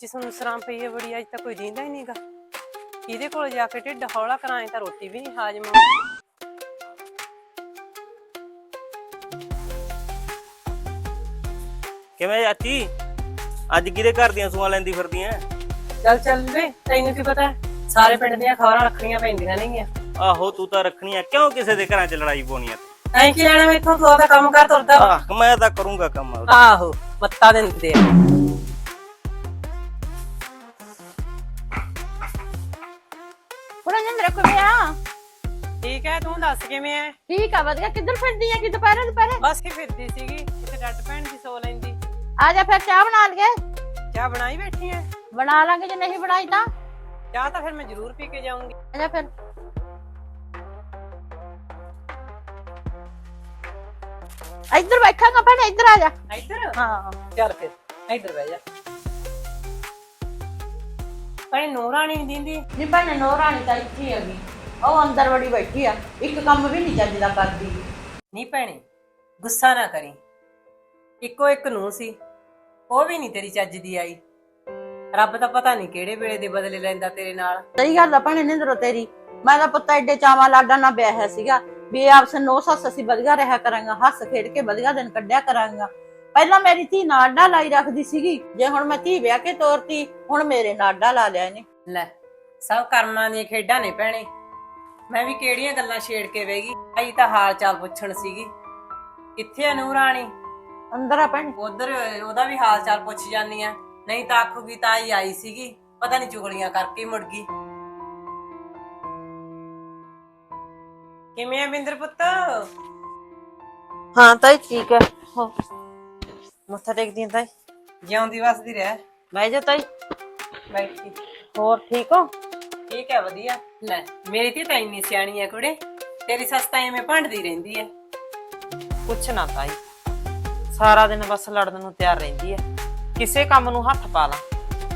ਚ ਸੁਨਸਰਾਂ ਪਈ ਹੈ ਬੜੀ ਅੱਜ ਤਾਂ ਕੋਈ ਦਿੰਦਾ ਹੀ ਨਹੀਂਗਾ। ਇਹਦੇ ਕੋਲ ਜਾ ਕੇ ਢਿੱਡ ਹੌਲਾ ਕਰਾਏ ਤਾਂ ਰੋਟੀ ਵੀ ਨਹੀਂ ਹਾਜ਼ਮ ਹੋਣੀ। ਕਿਵੇਂ ਚਾਚੀ? ਅੱਜ ਕਿਹਦੇ ਘਰ ਦੀਆਂ ਸੂਆਂ ਲੈਂਦੀ ਫਿਰਦੀਆਂ? ਚੱਲ ਚੱਲ ਵੇ ਤੈਨੂੰ ਕੀ ਪਤਾ ਸਾਰੇ ਪਿੰਡ ਦੀਆਂ ਖਬਰਾਂ ਰੱਖਣੀਆਂ ਪੈਂਦੀਆਂ ਨੇਗੀਆਂ। ਆਹੋ ਤੂੰ ਤਾਂ ਰੱਖਣੀ ਆ ਕਿਉਂ ਕਿਸੇ ਦੇ ਘਰਾਂ 'ਚ ਲੜਾਈ ਪਾਉਣੀ ਆ? ਐਂ ਕੀ ਲੈਣਾ ਮੈਥੋਂ ਤੂੰ ਆਪਦਾ ਕੰਮ ਕਰ ਤੁਰਦਾ। ਆਹ ਮੈਂ ਤਾਂ ਕਰੂੰਗਾ ਕੰਮ ਆਹੋ ਮੱਤਾ ਦਿੰਦੇ ਆ। ਦੱਸ ਕਿਵੇਂ ਐ? ਠੀਕ ਆ ਵਧੀਆ। ਕਿੱਧਰ ਫਿਰਦੀ ਆ ਕਿ ਦੁਪਹਿਰੇ ਦੁਪਹਿਰੇ? ਬਸ ਹੀ ਫਿਰਦੀ ਸੀਗੀ। ਕਿਤੇ ਡੱਡ ਭੈਣ ਦੀ ਸੋ ਲੈਂਦੀ। ਆ ਜਾ ਫਿਰ ਚਾਹ ਬਣਾ ਲਈਏ। ਚਾਹ ਬਣਾਈ ਬੈਠੀ ਐ? ਬਣਾ ਲਾਂਗੇ ਜੇ ਨਹੀਂ ਬਣਾਈ ਤਾਂ। ਚਾਹ ਤਾਂ ਫਿਰ ਮੈਂ ਜ਼ਰੂਰ ਪੀ ਕੇ ਜਾਊਂਗੀ। ਆ ਜਾ ਫਿਰ। ਇੱਧਰ ਬੈਠਾਂਗਾ ਭੈਣੇ ਇੱਧਰ ਆ ਜਾ। ਇੱਧਰ? ਹਾਂ। ਚੱਲ ਫਿਰ ਇੱਧਰ ਬਹਿ ਜਾ। ਭੈਣ ਨੂਰਾਣੀ ਨਹੀਂ ਦਿੰਦੀ। ਨੀ ਭੈਣੇ ਨੋ ਰਾਣੀ ਤਾਂ ਇੱਥੇ ਹੈਗੀ। ਉਹ ਅੰਦਰ ਵੜੀ ਬੈਠੀ ਆ ਇੱਕ ਕੰਮ ਵੀ ਨਹੀਂ ਚੱਜਦਾ ਕਰਦੀ। ਨਹੀਂ ਭੈਣੇ ਗੁੱਸਾ ਨਾ ਕਰੀ। ਇੱਕੋ ਇੱਕ ਨੂੰ ਸੀ ਉਹ ਵੀ ਨਹੀਂ ਤੇਰੀ ਚੱਜ ਦੀ ਆਈ। ਰੱਬ ਤਾਂ ਪਤਾ ਨਹੀਂ ਕਿਹੜੇ ਵੇਲੇ ਦੇ ਬਦਲੇ ਲੈਂਦਾ ਤੇਰੇ ਨਾਲ। ਸਹੀ ਗੱਲ ਆ ਭੈਣੇ ਨਿੰਦਰੋ ਤੇਰੀ। ਮੈਂ ਤਾਂ ਪੁੱਤ ਐਡੇ ਚਾਵਾਂ ਲਾਡਾਂ ਨਾਲ ਵਿਆਹਿਆ ਸੀਗਾ। ਵੀ ਆਪਸ ਨੋ ਸੱਸ ਅਸੀਂ ਵਧੀਆ ਰਿਹਾ ਕਰਾਂਗਾ ਹੱਸ ਖੇਡ ਕੇ ਵਧੀਆ ਦਿਨ ਕੱਢਿਆ ਕਰਾਂਗਾ। ਪਹਿਲਾਂ ਮੇਰੀ ਧੀ ਨਾਡਾ ਲਾਈ ਰੱਖਦੀ ਸੀਗੀ। ਜੇ ਹੁਣ ਮੈਂ ਧੀ ਵਿਆਹ ਕੇ ਤੋਰਤੀ ਹੁਣ ਮੇਰੇ ਨਾਡਾ ਲਾ ਲਿਆ ਇਹਨੇ। ਲੈ ਸਭ ਕਰਮਾਂ ਦੀਆਂ ਖੇਡਾਂ ਨੇ ਭੈਣੇ। ਮੈਂ ਵੀ ਕਿਹੜੀਆਂ ਗੱਲਾਂ ਛੇੜ ਕੇ ਬਹਿ ਗਈ? ਆਈ ਤਾਂ ਹਾਲ ਚਾਲ ਪੁੱਛਣ ਸੀਗੀ। ਕਿੱਥੇ ਆ ਨੂਰਾਣੀ ਅੰਦਰ ਆ ਭੈਣੇ। ਉਧਰ ਉਹਦਾ ਵੀ ਹਾਲ ਚਾਲ ਪੁੱਛ ਜਾਨੀ ਆ। ਨਹੀਂ ਤਾਂ ਆਖੂਗੀ ਤਾਈ ਆਈ ਸੀਗੀ। ਪਤਾ ਨਹੀਂ ਚੁਗਲੀਆਂ ਕਰਕੇ ਹੀ ਮੁੜ ਗਈ। ਕਿਵੇਂ ਆ ਬਿੰਦਰ ਪੁੱਤ? ਹਾਂ ਤਾਈ ਠੀਕ ਹੈ ਹੋ ਮੱਥਾ ਟੇਕਦੀ ਆਂ ਤਾਈ? ਜਿਉਂਦੀ ਵਸਦੀ ਰਹਿ। ਬਹਿ ਜਾ ਤਾਈ। ਬੈਠੀ। ਹੋਰ ਠੀਕ ਹੋ? ਠੀਕ ਹੈ ਵਧੀਆ। ਲੈ ਮੇਰੀ ਤੇ ਤਾਂ ਇੰਨੀ ਸਿਆਣੀ ਹੈ ਕੁੜੇ ਤੇਰੀ ਸੱਸ ਤਾਂ ਐਵੇਂ ਭੰਡਦੀ ਰਹਿੰਦੀ ਹੈ। ਕੁਛ ਨਾ ਤਾਈ ਸਾਰਾ ਦਿਨ ਬਸ ਲੜਨ ਨੂੰ ਤਿਆਰ ਰਹਿੰਦੀ ਹੈ। ਕਿਸੇ ਕੰਮ ਨੂੰ ਹੱਥ ਪਾ ਲਾ।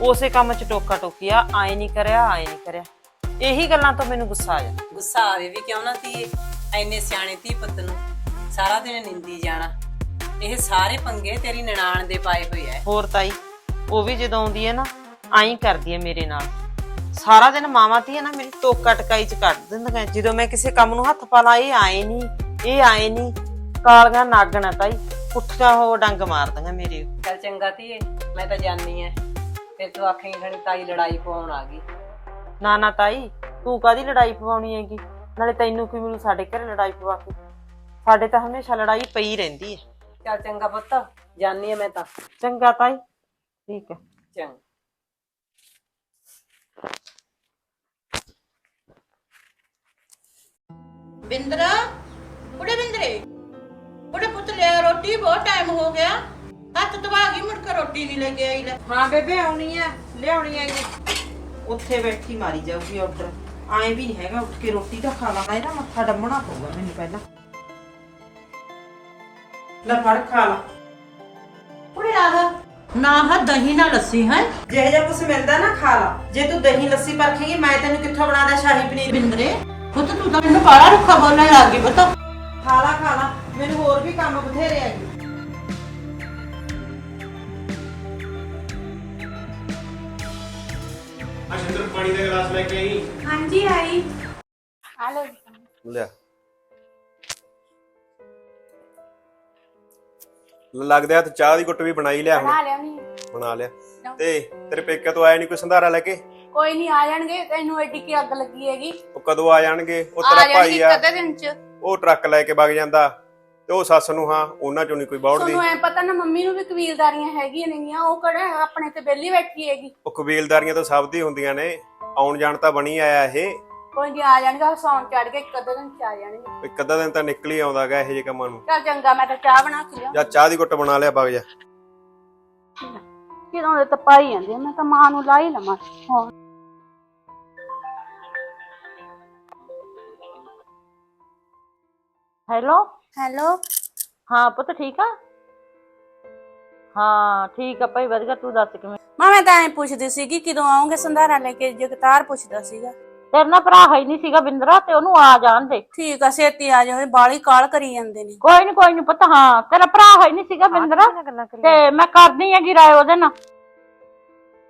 ਉਸੇ ਕੰਮ 'ਚ ਟੋਕਾ ਟੋਕੀਆ ਆਏ ਨਹੀਂ ਕਰਿਆ ਆਏ ਨਹੀਂ ਕਰਿਆ। ਇਹੀ ਗੱਲਾਂ ਤੋਂ ਮੈਨੂੰ ਗੁੱਸਾ ਆ ਜਾਂਦਾ। ਗੁੱਸਾ ਆਵੇ ਵੀ ਕਿਉਂ ਨਾ ਧੀਏ ਐਨੇ ਸਿਆਣੇ ਧੀ ਪੁੱਤ ਨੂੰ ਸਾਰਾ ਦਿਨ ਨਿੰਦੀ ਜਾਣਾ। ਇਹ ਸਾਰੇ ਪੰਗੇ ਤੇਰੀ ਨਨਾਣ ਦੇ ਪਾਏ ਹੋਏ ਐ। ਹੋਰ ਤਾਈ ਉਹ ਵੀ ਜਦੋਂ ਆਉਂਦੀ ਹੈ ਨਾ ਆਈ ਕਰਦੀ ਹੈ ਮੇਰੇ ਨਾਲ। ਸਾਰਾ ਦਿਨ ਮਾਵਾਂ ਧੀਆਂ ਨਾ ਮੇਰੀ ਟੋਕਾ ਟਕਾਈ 'ਚ ਕੱਢ ਦਿੰਦੀਆਂ। ਜਦੋਂ ਮੈਂ ਕਿਸੇ ਕੰਮ ਨੂੰ ਹੱਥ ਪਾ ਲਾ ਇਹ ਆਏ ਨਹੀਂ ਇਹ ਆਏ ਨਹੀਂ। ਕਾਲੀਆਂ ਨਾਗਣਾ ਤਾਈ ਪੁੱਠੀਆਂ ਹੋ ਡੰਗ ਮਾਰਦੀਆਂ ਮੇਰੇ। ਚੱਲ ਚੰਗਾ ਧੀਏ ਮੈਂ ਤਾਂ ਜਾਣੀ ਐ। ਫਿਰ ਤੂੰ ਆਖੇਂਗੀ ਖਣੀ ਤਾਈ ਲੜਾਈ ਪਾਉਣ ਆ ਗਈ। ਨਾ ਨਾ ਤਾਈ ਤੂੰ ਕਾਦੀ ਲੜਾਈ ਪਵਾਉਣੀ ਹੈਗੀ? ਨਾਲੇ ਤੈਨੂੰ ਕੀ ਮੈਨੂੰ ਸਾਡੇ ਘਰੇ ਲੜਾਈ ਪਵਾ ਕੇ? ਸਾਡੇ ਤਾਂ ਹਮੇਸ਼ਾ ਲੜਾਈ ਪਈ ਰਹਿੰਦੀ ਹੈ ਚੱਲ ਚੰਗਾ ਪੁੱਤ ਜਾਣੀ ਐ ਮੈਂ ਤਾਂ। ਚੰਗਾ ਤਾਈ ਠੀਕ ਹੈ ਚੰਗਾ। ਬਿੰਦਰਾ ਕੁੜੇ ਬਿੰਦਰੇ। ਕੁੜੇ ਪੁੱਤ ਲਿਆ ਰੋਟੀ ਬਹੁਤ ਟਾਈਮ ਹੋ ਗਿਆ। ਹੱਥ ਦਬਾ ਗਈ ਮੁੜ ਕੇ ਰੋਟੀ ਨਹੀਂ ਲੈ ਕੇ ਆਈ ਲੈ। ਹਾਂ ਬੇਬੇ ਆਉਣੀ ਹੈ ਲਿਆਉਣੀ ਹੈ ਉੱਥੇ ਬੈਠੀ ਮਾਰੀ ਜਾਊਗੀ ਆਰਡਰ ਆਏ ਵੀ ਨਹੀਂ ਹੈਗਾ ਉੱਠ ਕੇ ਰੋਟੀ ਤਾਂ ਖਾ ਲਾਂਗਾ ਇਹਦਾ ਮੱਥਾ ਡੰਮਣਾ ਪਊਗਾ ਮੈਨੂੰ ਪਹਿਲਾਂ। ਲੈ ਫੜ ਖਾ ਲਾ। ਕੁੜੇ ਆਹ ਨਾ ਹਾ ਦਹੀਂ ਨਾ ਲੱਸੀ ਹੈ? ਜਿਹੋ ਜਿਹਾ ਕੁਝ ਮਿਲਦਾ ਨਾ ਖਾ ਲਾ। ਜੇ ਤੂੰ ਦਹੀਂ ਲੱਸੀ ਪਰਖੇਂਗੀ ਮੈਂ ਤੈਨੂੰ ਕਿੱਥੋਂ ਬਣਾਦਾ ਸ਼ਾਹੀ ਪਨੀਰ? ਬਿੰਦਰੇ ਪੁੱਤ ਤੂੰ ਤਾਂ ਮੈਨੂੰ ਬਾਹਲਾ ਰੁੱਖਾ ਬੋਲਣ ਲੱਗ ਗਈ ਪਤਾ। ਖਾ ਲਾ ਖਾ ਲਾ ਮੈਨੂੰ ਹੋਰ ਵੀ ਕੰਮ ਬਥੇਰੇ ਹੈਗੇ ਅਸ਼ੰਦਰ ਪਾਣੀ ਦਾ ਗਲਾਸ ਲੈ ਕੇ ਆਈ। ਹਾਂਜੀ ਆਈ। ਹਾਲੋ ਲਿਆ। ਲੱਗਦਾ ਹੱਥ ਚਾਹ ਦੀ ਘੁੱਟ ਵੀ ਬਣਾਈ ਲਿਆ ਬਣਾ ਹੁਣ ਲਿਆ ਨਹੀਂ ਬਣਾ ਲਿਆ। ਤੇ ਤੇਰੇ ਪੇਕੇ ਤੋਂ ਆਇਆ ਨਹੀਂ ਕੋਈ ਸੰਧਾਰਾ ਲੈ ਕੇ? ਕੋਈ ਨਹੀਂ ਆ ਜਾਣਗੇ। ਤੈਨੂੰ ਐਡੀ ਕੀ ਅੱਗ ਲੱਗੀ ਹੈਗੀ? ਉਹ ਕਦੋਂ ਆ ਜਾਣਗੇ? ਉਹ ਤੇਰਾ ਭਾਈ ਆ। ਅੱਧੇ ਦਿਨ ਚ। ਉਹ ਟਰੱਕ ਲੈ ਕੇ ਵਗ ਜਾਂਦਾ। ਤੇ ਉਹ ਸੱਸ ਨੂੰ ਹਾਂ ਉਹਨਾਂ ਚੋਂ ਨਹੀਂ ਕੋਈ ਬੌੜਦੀ ਤੁਹਾਨੂੰ ਐ ਪਤਾ ਨਾ ਮੰਮੀ ਨੂੰ ਵੀ ਕਬੀਲਦਾਰੀਆਂ ਹੈਗੀਆਂ ਨੇਗੀਆਂ ਉਹ ਕਿਹੜਾ ਆਪਣੇ ਤੇ ਬੇਲੀ ਬੈਠੀ ਹੈਗੀ? ਉਹ ਕਬੀਲਦਾਰੀਆਂ ਤਾਂ ਸਭ ਦੀ ਹੁੰਦੀਆਂ ਨੇ। ਆਉਣ ਜਾਣ ਤਾਂ ਬਣੀ ਆਇਆ ਇਹ। ਕੋਈ ਨਹੀਂ ਆ ਜਾਣਗੇ। ਸੌਣ ਚੜ ਕੇ ਇੱਕ ਅੱਧੇ ਦਿਨ ਚ ਆ ਜਾਣਗੇ। ਇੱਕ ਅੱਧਾ ਦਿਨ ਤਾਂ ਨਿਕਲ ਹੀ ਆਉਂਦਾਗਾ ਇਹੋ ਜਿਹੇ ਕੰਮਾਂ ਨੂੰ। ਚੱਲ ਚੰਗਾ ਮੈਂ ਤਾਂ ਚਾਹ ਬਣਾ ਕੇ ਲਿਆ ਜਾਂ ਚਾਹ ਦੀ ਘੁੱਟ ਬਣਾ ਲਿਆ ਜਾ। ਕਿਦੋਂ ਦੇ ਤਪਾਈ ਜਾਂਦੇ ਮੈਂ ਤਾਂ ਮਾਂ ਨੂੰ ਲਾ ਹੀ ਲਵਾਂ। ਹੋਰ। ਹੈਲੋ? ਹੈਲੋ? ਹਾਂ ਪੁੱਤ ਠੀਕ ਆ? ਹਾਂ ਠੀਕ ਆ ਭਾਈ ਵਧੀਆ ਤੂੰ ਦੱਸ ਕਿਵੇਂ? ਮਾਂ ਮੈਂ ਤਾਂ ਐ ਪੁੱਛਦੀ ਸੀਗੀ ਕਿਦੋਂ ਆਉਂਗੇ? ਸੰਧਾਰਾ ਲੈ ਕੇ ਜਗਤਾਰ ਪੁੱਛਦਾ ਸੀਗਾ। ਤੇਰੇ ਨਾਲ ਭਰਾ ਹੈ ਨਹੀਂ ਸੀਗਾ ਬਿੰਦਰਾ ਤੇ ਉਹਨੂੰ ਆ ਜਾਣ ਦੇ। ਠੀਕ ਆ ਛੇਤੀ ਆ ਜਾਓ ਬਾਲੀ ਕਾਲ ਕਰੀ ਜਾਂਦੇ ਨੇ। ਕੋਈ ਨਹੀਂ ਕੋਈ ਨਹੀਂ ਪੁੱਤ ਹਾਂ ਤੇਰਾ ਭਰਾ ਹੈ ਨਹੀਂ ਸੀਗਾ ਬਿੰਦਰਾ ਤੇ ਮੈਂ ਕਰਦੀ ਹੈਗੀ ਰਾਏ ਉਹਦੇ ਨਾਲ।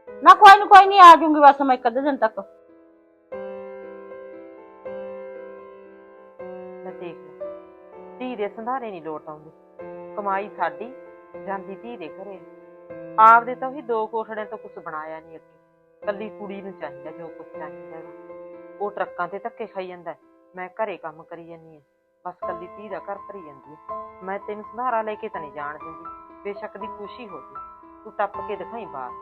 ਨਾ ਕੋਈ ਨਹੀਂ ਕੋਈ ਨਹੀਂ ਆ ਜਾਊਂਗੀ ਬਸ ਮੈਂ ਇੱਕ ਅੱਧੇ ਦਿਨ ਤੱਕ। ਦੇਖ ਧੀ ਦੇ ਸੰਧਾਰੇ ਨਹੀਂ ਲੋਟ ਆਉਂਦੇ। ਕਮਾਈ ਸਾਡੀ ਜਾਂਦੀ ਧੀ ਦੇ ਘਰੇ। ਆਪਦੇ ਤਾਂ ਵੀ ਦੋ ਕੋਠੜਿਆਂ ਤੋਂ ਕੁਝ ਬਣਾਇਆ ਨਹੀਂ ਅੱਗੇ। ਕੱਲੀ ਕੁੜੀ ਨੂੰ ਚਾਹੀਦਾ ਜੋ ਕੁਝ ਚਾਹੀਦਾ ਹੈਗਾ। ਉਹ ਟਰੱਕਾਂ ਤੇ ਧੱਕੇ ਖਾਈ ਜਾਂਦਾ ਹੈ। ਮੈਂ ਘਰੇ ਕੰਮ ਕਰੀ ਜਾਂਦੀ ਹਾਂ। ਬਸ ਕੱਲੀ ਧੀ ਦਾ ਘਰ ਭਰੀ ਜਾਂਦੀ ਹੈ। ਮੈਂ ਤੈਨੂੰ ਸਹਾਰਾ ਲੈ ਕੇ ਤਾਂ ਨਹੀਂ ਜਾਣ ਦਿੰਦੀ। ਬੇਸ਼ੱਕ ਦੀ ਖੁਸ਼ੀ ਹੋ ਗਈ। ਤੂੰ ਟੱਪ ਕੇ ਦਿਖਾਈ ਬਾਹਰ।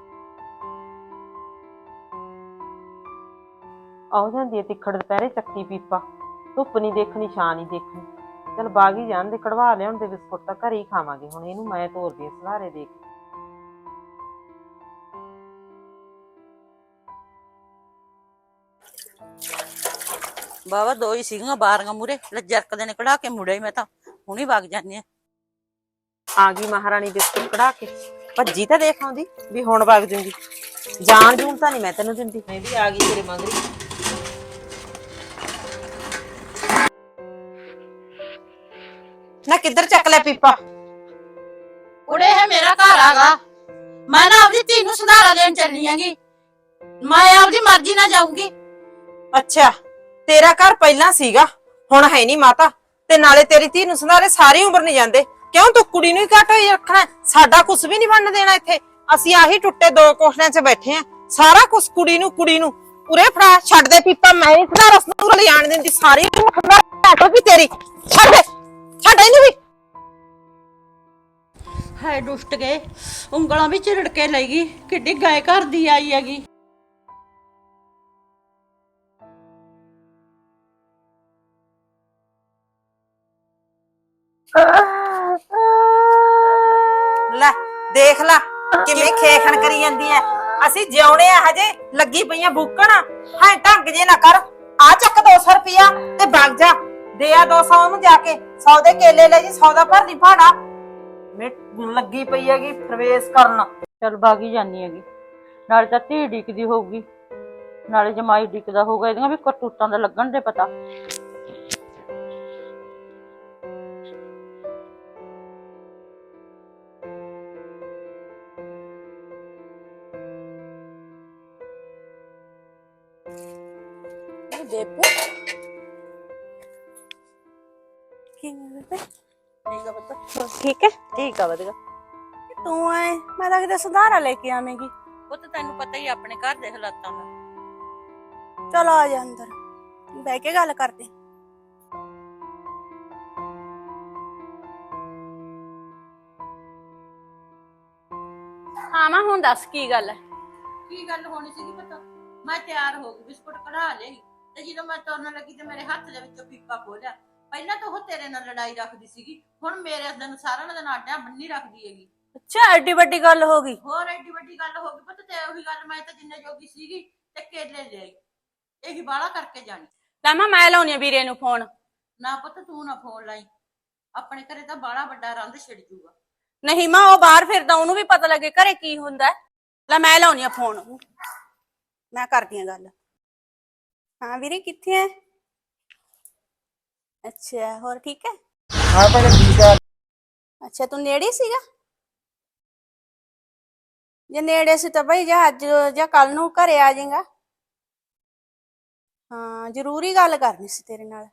ਆਉ ਜਾਂਦੀ ਹੈ ਤਿੱਖੜ ਦੁਪਹਿਰੇ ਚੱਕੀ ਪੀਪਾ। ਧੁੱਪ ਨਹੀਂ ਦੇਖਣੀ, ਛਾਂ ਨਹੀਂ ਦੇਖਣੀ। ਚਲ ਬਾਗੀ ਜਾਣ ਦੇ, ਕਢਵਾ ਲਿਆਉਣ ਦੇ ਬਿਸਕੁਟ ਤਾਂ ਘਰੇ ਹੀ ਖਾਵਾਂਗੇ। ਹੁਣ ਇਹਨੂੰ ਮੈਂ ਤੋਰਦੀ ਹਾਂ ਸਹਾਰੇ ਦੇ ਕੇ। ਬਾਬਾ ਦੋ ਹੀ ਸੀਗੀਆਂ ਬਾਰੀਆਂ ਮੂਰੇ ਜਰਕਦੇ ਨੇ ਕਢਾ ਕੇ ਮੁੜੇ ਮੈਂ ਤਾਂ। ਹੁਣੀ ਵਗ ਜਾਂਦੀ ਆ। ਆ ਗਈ ਮਹਾਰਾਣੀ ਬਿਸਕੁਟ ਕਢਾ ਕੇ। ਭੱਜੀ ਤਾਂ ਦੇਖ ਆਉਂਦੀ ਵੀ ਹੁਣ ਵਗ ਜੂੰਗੀ। ਜਾਣ ਜੂਣ ਤਾਂ ਨਹੀਂ ਮੈਂ ਤੈਨੂੰ ਦਿੰਦੀ। ਮੈਂ ਵੀ ਆ ਗਈ ਤੇਰੇ ਮਗਰੀ। ਨਾ ਕਿੱਧਰ ਚੱਕ ਲੈ ਪੀਪਾ? ਕੁੜੇ ਹੈ ਮੇਰਾ ਘਰ ਆਗਾ। ਮੈਂ ਨਾ ਆਪਦੀ ਧੀ ਨੂੰ ਸੁਧਾਰਾ ਦੇਣ ਚੱਲੀ ਆਂਗੀ। ਮੈਂ ਆਪਦੀ ਮਰਜ਼ੀ ਨਾਲ ਜਾਊਂਗੀ। ਅੱਛਾ। ਤੇਰਾ ਘਰ ਪਹਿਲਾਂ ਸੀਗਾ, ਹੁਣ ਹੈ ਨਹੀਂ ਮਾਤਾ। ਤੇ ਨਾਲੇ ਤੇਰੀ ਧੀ ਨੂੰ ਸੰਧਾਰੇ ਸਾਰੀ ਉਮਰ ਨਹੀਂ ਜਾਂਦੇ। ਕਿਉਂ ਤੂੰ ਕੁੜੀ ਨੂੰ ਹੀ ਘੱਟ ਹੋਈ ਰੱਖਣਾ ਸਾਡਾ ਕੁਝ ਵੀ ਨਹੀਂ ਬਣਨ ਦੇਣਾ ਇੱਥੇ। ਅਸੀਂ ਆਹੀ ਟੁੱਟੇ ਦੋ ਕੋਠਿਆਂ 'ਚ ਬੈਠੇ ਆ ਸਾਰਾ ਕੁਝ ਕੁੜੀ ਨੂੰ ਕੁੜੀ ਨੂੰ। ਉਰੇ ਫੜਾ, ਛੱਡ ਦੇ ਪੀਪਾ, ਮੈਂ ਨਹੀਂ ਸੰਧਾਰਾ ਸੰਧੂਰਾ ਲੈ ਜਾਣ ਦਿੰਦੀ। ਸਾਰੀ ਉਮਰ ਘੱਟ ਵੀ ਤੇਰੀ। ਛੱਡ ਦੇ, ਛੱਡ ਇਹਨੂੰ ਵੀ। ਹਾਏ, ਡੁੱਟ ਗਏ। ਉਂਗਲਾਂ ਵਿੱਚ ਰੜਕੇ ਲੈ ਗਈ। ਕਿੱਡੀ ਗਾਇ ਘਰ ਦੀ ਆਈ ਹੈਗੀ। ਲੈ, ਦੇਖ ਲੈ, ਕਿਵੇਂ ਖੇਖਣ ਕਰੀ ਜਾਂਦੀ ਐ ਅਸੀਂ ਜਿਉਣੇ ਆ ਹਜੇ, ਲੱਗੀ ਪਈਆਂ ਬੂਕਣ। ਹਾਂ ਢੰਗ ਜੇ ਨਾ ਕਰ। ਆ ਚੱਕ 200 ਰੁਪਿਆ ਤੇ ਵਗ ਜਾ। ਦੇ ਆ 200 ਉਹਨੂੰ ਜਾ ਕੇ। 100 ਦੇ ਕੇਲੇ ਲੈ ਜੀ 100 ਦਾ ਭਰ ਦੀ ਭਾੜਾ ਮੈਂ ਲੱਗੀ ਪਈ ਹੈਗੀ ਪ੍ਰਵੇਸ਼ ਕਰਨ। ਚਲ ਬਾਗੀ ਜਾਨੀ ਹੈਗੀ। ਨਾਲੇ ਤਾਂ ਧੀ ਡਿੱਕਦੀ ਹੋਊਗੀ। ਨਾਲੇ ਜਮਾਈ ਡਿੱਕਦਾ ਹੋਊਗਾ। ਇਹਦੀਆਂ ਵੀ ਕਰਤੂਤਾਂ ਦਾ ਲੱਗਣ ਦੇ ਪਤਾ। ਠੀਕ ਹੈ? ਠੀਕ ਆ ਵਧੀਆ। ਤੂੰ ਐ ਮੈਂ ਤਾਂ ਕਿਤੇ ਸੁਧਾਰਾ ਲੈ ਕੇ ਆਵੇਂਗੀ। ਪੁੱਤ ਤੈਨੂੰ ਪਤਾ ਹੀ ਆ ਆਪਣੇ ਘਰ ਦੇ ਹਾਲਾਤਾਂ ਦਾ। ਚਲ ਆ ਜਾ ਅੰਦਰ ਬਹਿ ਕੇ ਗੱਲ ਕਰਦੇ ਹਾਂ ਮੈਂ ਹੁਣ ਦੱਸ ਕੀ ਗੱਲ ਹੈ? ਕੀ ਗੱਲ ਹੋਣੀ ਸੀਗੀ ਪਤਾ? ਮੈਂ ਤਿਆਰ ਹੋ ਗਈ ਬਿਸਕੁਟ ਕਢਾ ਲਈ ਤੇ ਜਦੋਂ ਮੈਂ ਤੁਰਨ ਲੱਗੀ ਤੇ ਮੇਰੇ ਹੱਥ ਦੇ ਵਿੱਚੋਂ ਪੀਪਾ ਖੋਲਿਆ। ਪਹਿਲਾਂ ਤਾਂ ਉਹ ਤੇਰੇ ਨਾਲ ਲੜਾਈ ਰੱਖਦੀ ਸੀਗੀ ਹੁਣ ਮੇਰੇ ਦਿਨ ਸਾਰਾ ਦਿਨ ਆਡਿਆਂ ਬੰਨੀ ਰੱਖਦੀ ਹੈਗੀ। ਅੱਛਾ ਐਡੀ ਵੱਡੀ ਗੱਲ ਹੋ ਗਈ। ਹੋਰ ਐਡੀ ਵੱਡੀ ਗੱਲ ਹੋ ਗਈ ਪਤਾ ਤੇ ਉਹੀ ਗੱਲ ਮੈਂ ਤਾਂ ਜਿੰਨੇ ਜੋਗੀ ਸੀਗੀ ਤੇ ਕੇਲੇ ਲੈ ਆਈ। ਇਹੀ ਬਾਲਾ ਕਰਕੇ ਜਾਣੀ। ਲੈ ਮੈਂ ਮੈਂ ਲਾਉਣੀ ਆ ਵੀਰੇ ਨੂੰ ਫੋਨ। ਨਾ ਪੁੱਤ ਤੂੰ ਨਾ ਫੋਨ ਲਾਈ। ਆਪਣੇ ਘਰੇ ਤਾਂ ਬਾਲਾ ਵੱਡਾ ਰੰਦ ਛਿੜ ਜੂਗਾ। ਨਹੀਂ ਮਾਂ ਉਹ ਬਾਹਰ ਫਿਰਦਾ ਉਹਨੂੰ ਵੀ ਪਤਾ ਲੱਗੇ ਘਰੇ ਕੀ ਹੁੰਦਾ ਹੈ। ਲੈ ਮੈਂ ਲਾਉਣੀ ਆ ਫੋਨ। ਮੈਂ ਕਰਦੀ ਆ ਗੱਲ। ਹਾਂ ਵੀਰੇ ਕਿੱਥੇ ਹੈ ਅੱਛਾ ਹੋਰ ਠੀਕ ਹੈ ਹਾਂ ਭੈਣੇ ਠੀਕ ਆ ਅੱਛਾ ਤੂੰ ਨੇੜੇ ਹੀ ਸੀਗਾ ਜੇ ਨੇੜੇ ਸੀ ਤਾਂ ਭਾਈ ਜਾਂ ਅੱਜ ਜਾਂ ਕੱਲ ਨੂੰ ਘਰੇ ਆ ਜਾਏਗਾ ਹਾਂ ਜ਼ਰੂਰੀ ਗੱਲ ਕਰਨੀ ਸੀ ਤੇਰੇ ਨਾਲ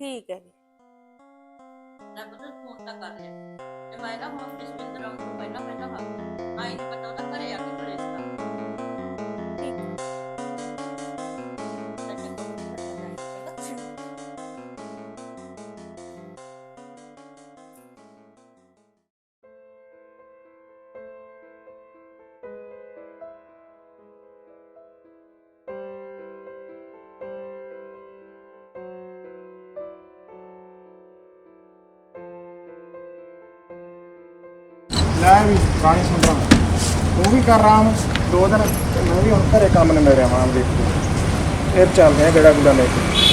ਠੀਕ ਹੈ ਜੀ ਨਾ ਪੁੱਤ ਫੋਨ ਤਾਂ ਕਰ ਲਿਆ ਤੇ ਮੈਂ ਨਾ ਹੁਣ ਜਸਵਿੰਦਰ ਆਉਣ ਤੋਂ ਪਹਿਲਾਂ ਪਹਿਲਾਂ ਹਾਂ ਆਈ ਲੈ ਵੀ ਗਾਣੀ ਸੁਣ ਰਹਾ ਤੂੰ ਵੀ ਕਰ ਰਹਾ ਦੋ ਦਿਨ ਮੈਂ ਵੀ ਹੁਣ ਘਰੇ ਕੰਮ ਨੇ ਮੇਰੇ ਆਵਾਂ ਦੇਖ ਕੇ। ਫਿਰ ਚੱਲਦੇ ਆ ਗੇੜਾ ਗੁੜਾ ਲੈ ਕੇ।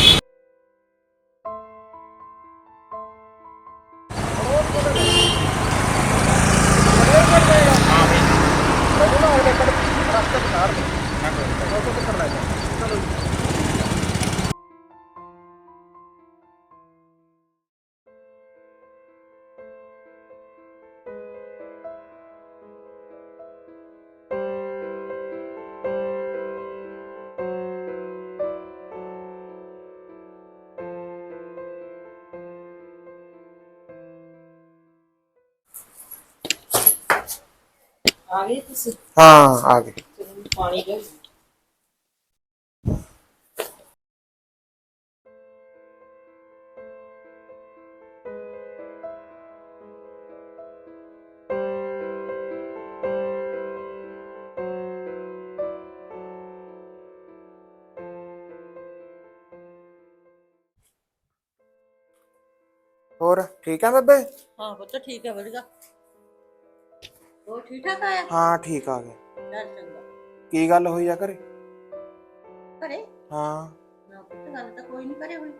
ਆ ਗਏ ਤੁਸੀਂ ਹਾਂ ਆ ਗਏ ਪਾਣੀ ਦੇ ਹੋਰ ਠੀਕ ਆ ਬੇਬੇ ਹਾਂ ਪੁੱਤ ਠੀਕ ਹੈ ਵਧੀਆ ਉਹ ਠੀਕ ਠਾਕ ਆਇਆ ਹਾਂ ਠੀਕ ਆ ਚੱਲ ਚੰਗਾ। ਕੀ ਗੱਲ ਹੋਈ ਆ ਘਰੇ? ਘਰੇ? ਹਾਂ। ਨਾ ਪੁੱਤ ਗੱਲ ਤਾਂ ਕੋਈ ਨਹੀਂ ਕਰੇ ਹੋਈ।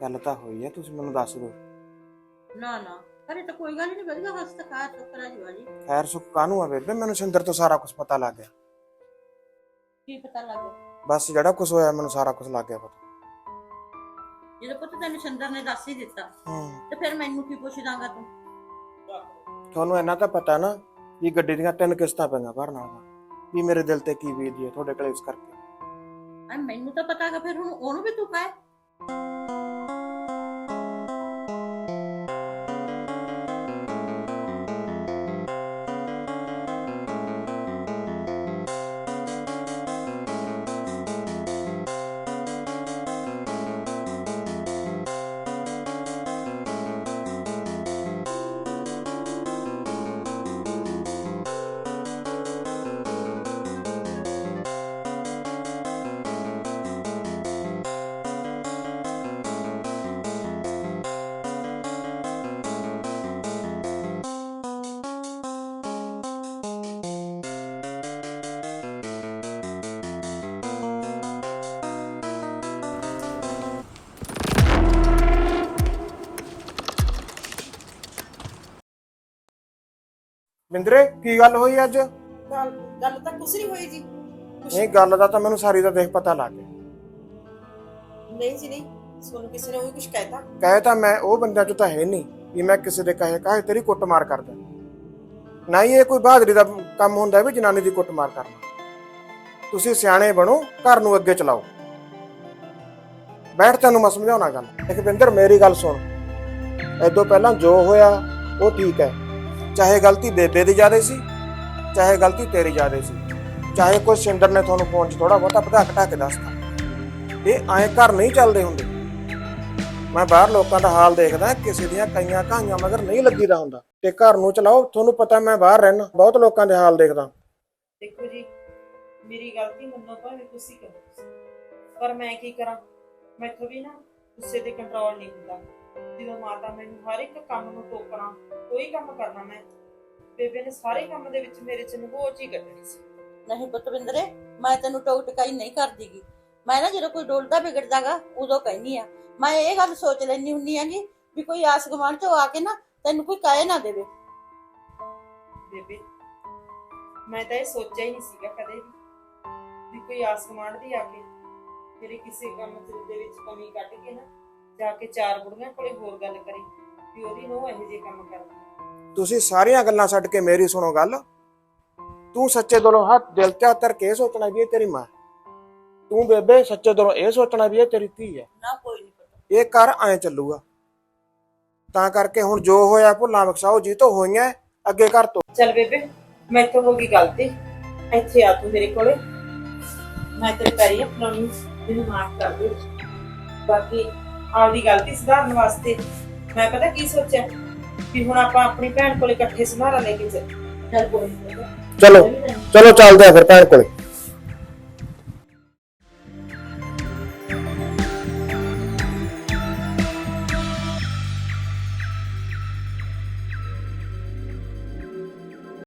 ਗੱਲ ਤਾਂ ਹੋਈ ਆ ਤੁਸੀਂ ਮੈਨੂੰ ਦੱਸ ਦਿਓ। ਨਾ ਨਾ ਘਰੇ ਤਾਂ ਕੋਈ ਗੱਲ ਨਹੀਂ ਵਧੀਆ ਹਸਤ ਖਾ ਟੁਕਰਾ ਜੀ ਵਾਲੀ ਖੈਰ ਸੁੱਖ ਕਾਹਨੂੰ ਆ ਬੇਬੇ? ਮੈਨੂੰ ਸਿੰਦਰ ਤੋਂ ਸਾਰਾ ਕੁਝ ਪਤਾ ਲੱਗ ਗਿਆ। ਕੀ ਪਤਾ ਲੱਗ ਬਸ ਜਿਹੜਾ ਕੁਝ ਹੋਇਆ ਮੈਨੂੰ ਸਾਰਾ ਕੁਝ ਲੱਗ ਗਿਆ ਪਤਾ। ਜਦੋਂ ਪੁੱਤ ਤੈਨੂੰ ਸ਼ੰਦਰ ਨੇ ਦੱਸ ਹੀ ਦਿੱਤਾ ਹੂੰ। ਤੇ ਫਿਰ ਮੈਨੂੰ ਕੀ ਪੁੱਛਦਾਗਾ ਤੂੰ? ਤੁਹਾਨੂੰ ਇੰਨਾ ਤਾਂ ਪਤਾ ਨਾ ਵੀ ਗੱਡੀ ਦੀਆਂ ਤਿੰਨ ਕਿਸ਼ਤਾਂ ਪੈਂਦਾ ਭਰਨਾ ਦਾ। ਵੀ ਮੇਰੇ ਦਿਲ ਤੇ ਕੀ ਬੀਤਦੀ ਹੈ ਤੁਹਾਡੇ ਕਲੇਸ਼ ਕਰਕੇ। ਐ, ਮੈਨੂੰ ਤਾਂ ਪਤਾਗਾ ਫਿਰ ਹੁਣ ਉਹਨੂੰ ਵੀ ਤੂੰ ਕਹਿ। ਬਿੰਦਰੇ ਕੀ ਗੱਲ ਹੋਈ ਅੱਜ? ਗੱਲ ਗੱਲ ਤਾਂ ਕੁਛ ਨਹੀਂ ਹੋਈ ਜੀ। ਨਹੀਂ ਗੱਲ ਦਾ ਤਾਂ ਮੈਨੂੰ ਸਾਰੀ ਦਾ ਦੇਖ ਪਤਾ ਲੱਗ ਗਿਆ। ਨਹੀਂ ਜੀ ਨਹੀਂ। ਤੁਹਾਨੂੰ ਕਿਸੇ ਨੇ ਉਹ ਕੁਝ ਕਹਿਤਾ ਕਹੇ ਤਾਂ ਮੈਂ ਉਹ ਬੰਦਿਆਂ ਚੋਂ ਤਾਂ ਹੈ ਨਹੀਂ ਵੀ ਮੈਂ ਕਿਸੇ ਦੇ ਕਹੇ ਕਾਹੇ ਤੇਰੀ ਕੁੱਟਮਾਰ ਕਰਦਾ। ਨਾ ਹੀ ਇਹ ਕੋਈ ਬਹਾਦਰੀ ਦਾ ਕੰਮ ਹੁੰਦਾ ਵੀ ਜਨਾਨੀ ਦੀ ਕੁੱਟਮਾਰ ਕਰਨਾ। ਤੁਸੀਂ ਸਿਆਣੇ ਬਣੋ ਘਰ ਨੂੰ ਅੱਗੇ ਚਲਾਓ। ਬੈਠ ਤੈਨੂੰ ਮੈਂ ਸਮਝਾਉਣਾ ਗੱਲ। ਇੱਕ ਬਿੰਦਰ ਮੇਰੀ ਗੱਲ ਸੁਣ। ਐਦੋਂ ਪਹਿਲਾਂ ਜੋ ਹੋਇਆ ਉਹ ਠੀਕ ਹੈ। ਚਾਹੇ ਗਲਤੀ ਬੇਬੇ ਦੀ ਜ਼ਿਆਦਾ ਸੀ, ਚਾਹੇ ਗਲਤੀ ਤੇਰੀ ਜ਼ਿਆਦਾ ਸੀ, ਚਾਹੇ ਕੋਈ ਸਿੰਦਰ ਨੇ ਤੁਹਾਨੂੰ ਫੋਨ 'ਚ ਥੋੜਾ ਬਹੁਤਾ ਵਧਾ ਘਟਾ ਕੇ ਦੱਸਤਾ। ਇਹ ਐਂ ਘਰ ਨਹੀਂ ਚੱਲਦੇ ਹੁੰਦੇ। ਮੈਂ ਬਾਹਰ ਲੋਕਾਂ ਦਾ ਹਾਲ ਦੇਖਦਾ, ਕਿਸੇ ਦੀਆਂ ਕਈਆਂ ਕਹਾਣੀਆਂ ਮਗਰ ਨਹੀਂ ਲੱਗੀਦਾ ਹੁੰਦਾ। ਤੇ ਘਰ ਨੂੰ ਚਲਾਓ, ਤੁਹਾਨੂੰ ਪਤਾ ਮੈਂ ਬਾਹਰ ਰਹਿਣਾ ਬਹੁਤ ਲੋਕਾਂ ਦੇ ਹਾਲ ਦੇਖਦਾ। ਦੇਖੋ ਜੀ, ਮੇਰੀ ਗਲਤੀ ਮੰਨੋ ਭਾਵੇਂ ਤੁਸੀਂ ਕਰੋ। ਪਰ ਮੈਂ ਕੀ ਕਰਾਂ? ਮੈਥੋਂ ਵੀ ਨਾ ਗੁੱਸੇ ਤੇ ਕੰਟਰੋਲ ਨਹੀਂ ਹੁੰਦਾ। ਜਦੋਂ ਮਾਤਾ ਮੈਨੂੰ ਹਰ ਇੱਕ ਕੰਮ ਨੂੰ ਟੋਕਣਾ ਕੋਈ ਕੰਮ ਕਰਨਾ ਮੈਂ ਬੇਬੇ ਨੇ ਸਾਰੇ ਕੰਮ ਦੇ ਵਿੱਚ ਮੇਰੇ ਚ ਨਗੋਚ ਹੀ ਕੱਢਣੀ ਸੀ। ਨਹੀਂ ਪੁੱਤਵਿੰਦਰੇ ਮੈਂ ਤੈਨੂੰ ਟੋਕ ਟਕਾਈ ਨਹੀਂ ਕਰਦੀਗੀ। ਮੈਂ ਨਾ ਜਦੋਂ ਕੋਈ ਡੋਲਦਾ ਵਿਗੜਦਾਗਾ ਉਦੋਂ ਕਹਿੰਦੀ ਆ। ਮੈਂ ਇਹ ਗੱਲ ਸੋਚ ਲੈਣੀ ਹੁੰਨੀ ਆਂਗੀ ਵੀ ਕੋਈ ਆਸ ਗੁਆਂਢ ਚੋਂ ਆ ਕੇ ਨਾ ਤੈਨੂੰ ਕੋਈ ਕਾਇ ਨਾ ਦੇਵੇ। ਬੇਬੇ ਮੈਂ ਤਾਂ ਇਹ ਸੋਚਿਆ ਹੀ ਨਹੀਂ ਸੀਗਾ ਕਦੇ ਵੀ ਵੀ ਕੋਈ ਆਸ ਗੁਆਂਢ ਦੀ ਆ ਕੇ ਮੇਰੇ ਕਿਸੇ ਕੰਮ ਦੇ ਵਿੱਚ ਕਮੀ ਕੱਢ ਕੇ ਨਾ ਜਾ ਕੇ ਚਾਰ ਬੁੜੀਆਂ ਕੋਲੇ ਹੋਰ ਗੱਲ ਕਰੀ ਵੀ ਉਹਦੀ ਨੂੰ ਇਹੋ ਜਿਹੇ ਕੰਮ ਕਰਦੀ। ਤੁਸੀਂ ਸਾਰੀਆਂ ਗੱਲਾਂ ਛੱਡ ਕੇ ਮੇਰੀ ਸੁਣੋ ਗੱਲ। ਤੂੰ ਸੱਚੇ ਦਿਲੋਂ ਹੱਥ ਦਿਲ ਤੇ ਧਰ ਕੇ ਇਹ ਸੋਚਣਾ ਵੀ ਇਹ ਤੇਰੀ ਮਾਂ ਤੂੰ ਬੇਬੇ ਸੱਚੇ ਦਿਲੋਂ ਇਹ ਸੋਚਣਾ ਵੀ ਇਹ ਤੇਰੀ ਧੀ ਹੈ। ਨਾ ਕੋਈ ਨਹੀਂ ਪਤਾ। ਇਹ ਘਰ ਐ ਚੱਲੂਗਾ। ਤਾਂ ਕਰਕੇ ਹੁਣ ਜੋ ਹੋਇਆ ਭੁੱਲਾਂ ਬਖਸ਼ਾਓ ਜੀ ਤੋਂ ਹੋਈਆਂ ਅੱਗੇ ਘਰ ਤੋਂ। ਚੱਲ ਬੇਬੇ ਮੈਥੋਂ ਹੋ ਗਈ ਗਲਤੀ ਇੱਥੇ ਆ ਤੂੰ ਮੇਰੇ ਕੋਲੇ। ਮੈਂ ਤੇਰੇ ਪੈਰੀ ਆਪਣਾਉਣੀ ਮੈਨੂੰ ਮਾਫ ਕਰ ਦੇ। ਬਾਕੀ ਆਪਦੀ ਗਲਤੀ ਸੁਧਾਰਨ ਵਾਸਤੇ। ਮੈਂ ਪਤਾ ਕੀ ਸੋਚਿਆ? ਵੀ ਹੁਣ ਆਪਾਂ ਆਪਣੀ ਭੈਣ ਕੋਲੇ ਇਕੱਠੇ ਸਮਾਰਾ ਲੈ ਕੇ ਚੱਲ ਕੋਈ ਨੀ। ਚਲੋ ਚਲੋ ਚੱਲਦੇ ਆ ਫਿਰ ਭੈਣ ਕੋਲੇ।